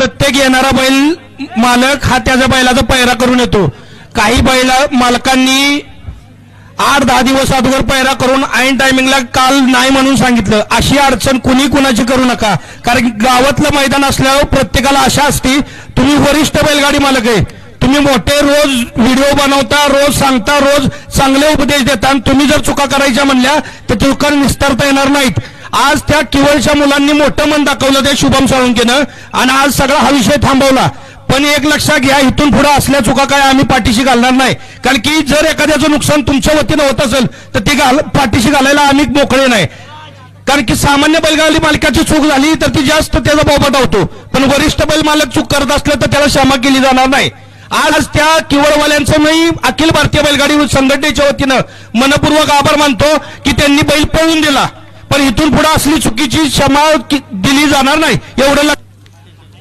प्रत्येक येणारा बैल मालक हा त्याच्या बैलाचा पैरा करून येतो. काही बैला मालकांनी आठ दहा दिवस अगोदर पैरा करून ऐन टायमिंगला काल नाही म्हणून सांगितलं. अशी अडचण कुणी कुणाची करू नका. कारण की गावातलं मैदान असल्यावर प्रत्येकाला आशा असती तुम्ही वरिष्ठ बैलगाडी मालक आहे. तुम्ही मोठे रोज व्हिडिओ बनवता रोज सांगता रोज चांगले उपदेश देता आणि तुम्ही जर चुका करायच्या म्हणल्या तर चुका निस्तारता येणार नाहीत. आज त्या किवळच्या मुलांनी मोठं मन दाखवलं ते शुभम साळुंकेनं. आणि आज सगळा हा विषय थांबवला. पण एक लक्षात घ्या इथून पुढे असल्या चुका काय आम्ही पाठीशी घालणार नाही. कारण की जर एखाद्याचं नुकसान तुमच्या वतीनं होत असेल तर ते घाल पाठीशी घालायला आम्ही मोकळे नाही. कारण की सामान्य बैलगाडी मालकाची चूक झाली तर ती जास्त त्याचा बोबत होतो पण वरिष्ठ बैल मालक चूक करत असलं तर त्याला क्षमा केली जाणार नाही. आज त्या किवळवाल्यांचं मी अखिल भारतीय बैलगाडी संघटनेच्या वतीनं मनपूर्वक आभार मानतो की त्यांनी बैल पळून दिला. पण इथून पुढे असली चुकीची क्षमा दिली जाणार नाही एवढं लक्ष